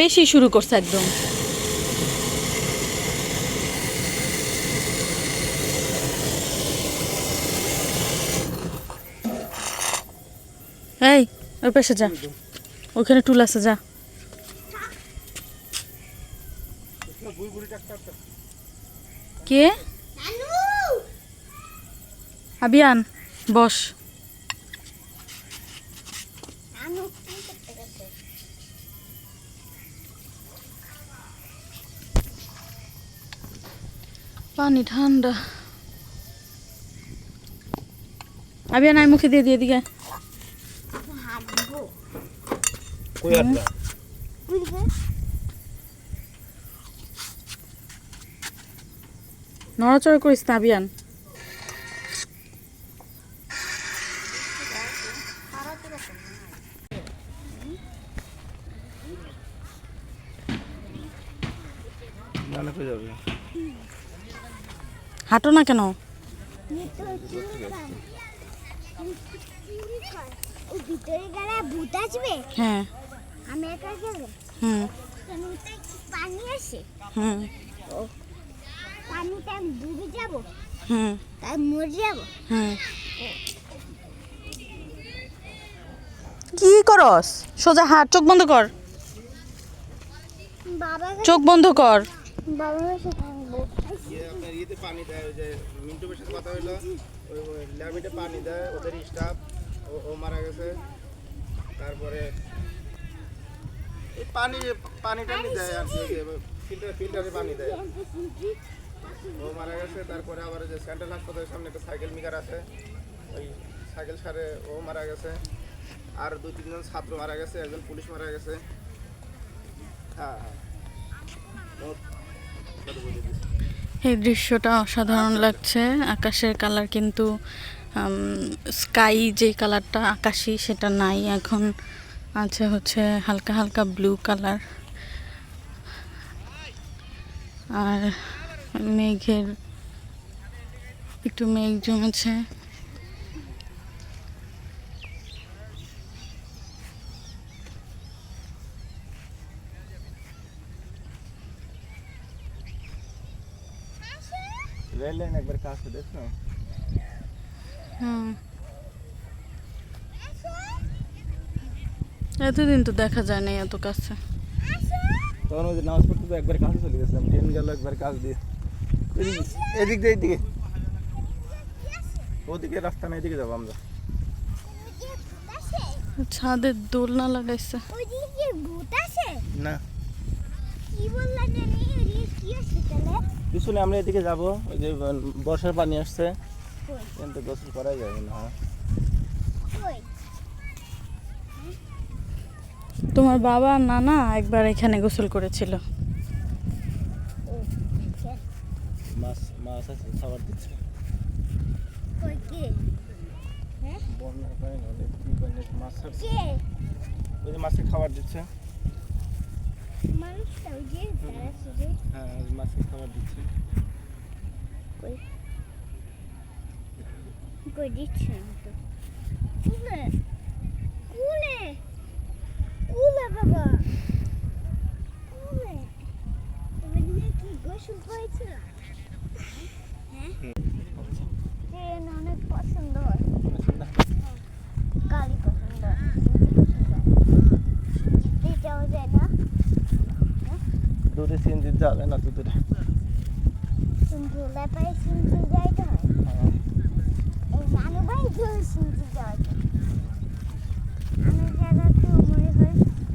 বেশি শুরু করছে একদম। এই ওই পাশে যা। ওখানে টুল আছে যা। কে? আবিয়ান বস। পানি ঠান্ডা। আবিয়ান আই মুখে দিয়ে দিয়ে দিকে। নড়াচড়া করিস না আবিয়ান। কই যাবে? হাঁটো না কেন? হ্যাঁ। আমি একা গেলে হুম। পানিতে পানি আসে হুম। পানিতে আমি ডুবে যাব হুম। তাই মরে যাব হুম। কি করস? সোজা হাত চোখ বন্ধ কর। বাবা চোখ বন্ধ কর। বাবার পানি দেয়, ওই যে মিন্টু সাথে কথা হইল, ওই ল্যামিটে পানি দেয়, ওদের স্টাফ ও মারা গেছে। তারপরে এই পানি পানি টানি দেয় আর কি ফিল্টার, ফিল্টারে পানি দেয়। ও মারা গেছে, তারপরে আবার যে সেন্ট্রাল হাসপাতালের সামনে একটা সাইকেল মিকার আছে। ওই সাইকেল সারে ও মারা গেছে, আর দুই, তিনজন ছাত্র মারা গেছে, একজন পুলিশ মারা গেছে। হ্যাঁ হ্যাঁ। এই দৃশ্যটা অসাধারণ লাগছে। আকাশের কালার কিন্তু স্কাই যে কালারটা আকাশি সেটা নাই। এখন আছে হচ্ছে হালকা হালকা ব্লু কালার। আর মেঘের একটু মেঘ জমেছে। রেল লাইন একবার কাছে দেখছ হুম এতদিন তো দেখা যায় না এত কাছে। তখন ওই যে নামাজ পড়তে তো একবার কাছে চলে গেছিলাম ট্রেন গেল একবার কাজ দিয়ে। এদিকে এদিক দিয়ে। এদিকে ওদিকে রাস্তা না এদিকে যাব আমরা। ছাদের দোলনা লাগাইছে। ওইদিকে ভূত আছে? না। কি বললেন জানি ওইদিকে কি আছে তাহলে? কিছু না আমরা এদিকে যাব ওই যে বর্ষার পানি আসছে। কিন্তু গোসল করাই যাবে না তোমার বাবা আর নানা একবার এখানে গোসল করেছিল। ও মাছ মাছ আছে খাবার দিচ্ছে। কই কে? বন্যার পানি অনেক মাছ ছাড়ছে। কে? ওই যে মাছকে খাবার দিচ্ছে মানুষটা ওই যে দাঁড়াচ্ছে যে হ্যাঁ মাছকে খাবার দিচ্ছে। কই? কই? দিচ্ছে তো। কুলে কুলে বাবা কুলে তুমি নিয়ে কি গোসল করেছিল হ্যাঁ ট্রেন অনেক পছন্দ হয় কালি পছন্দ হয় জিতে যাওয়া যায় না দুধে সিএনজি জ্বালে না দুধের কিন্তু লেপায় সিনজি যাইতে হয় হ্যাঁ। এই নানু ভাই তো সিনজি যাওয়া যায় আমি জায়গা তো মনে হয়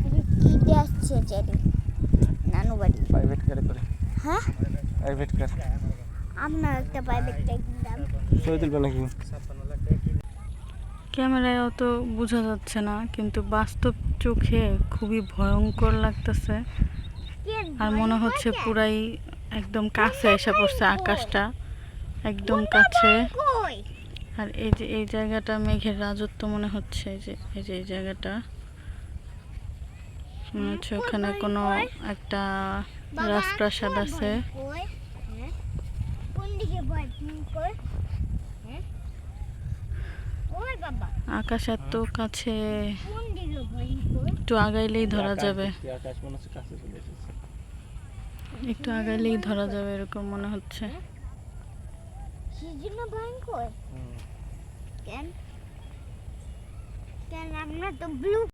এটা কি যাচ্ছে জানি নানু বাড়ি প্রাইভেট গাড়ি করে হ্যাঁ প্রাইভেট কার আপনার একটা ক্যামেরায় অত বোঝা যাচ্ছে না, কিন্তু বাস্তব চোখে খুবই ভয়ঙ্কর লাগতেছে। আর মনে হচ্ছে পুরাই একদম কাছে এসে পড়ছে আকাশটা, একদম কাছে। আর এই যে, এই জায়গাটা মেঘের রাজত্ব মনে হচ্ছে, এই যে এই যে, এই জায়গাটা। মনে হচ্ছে ওখানে কোনো একটা রাজপ্রাসাদ আছে। আকাশ এত কাছে। একটু আগাইলেই ধরা যাবে। আকাশ মনে হচ্ছে কাছে চলে একটু আগাইলেই ধরা যাবে এরকম মনে হচ্ছে। সেজন্য ভয়ঙ্কর। কেন? কেন আমরা তো ব্লু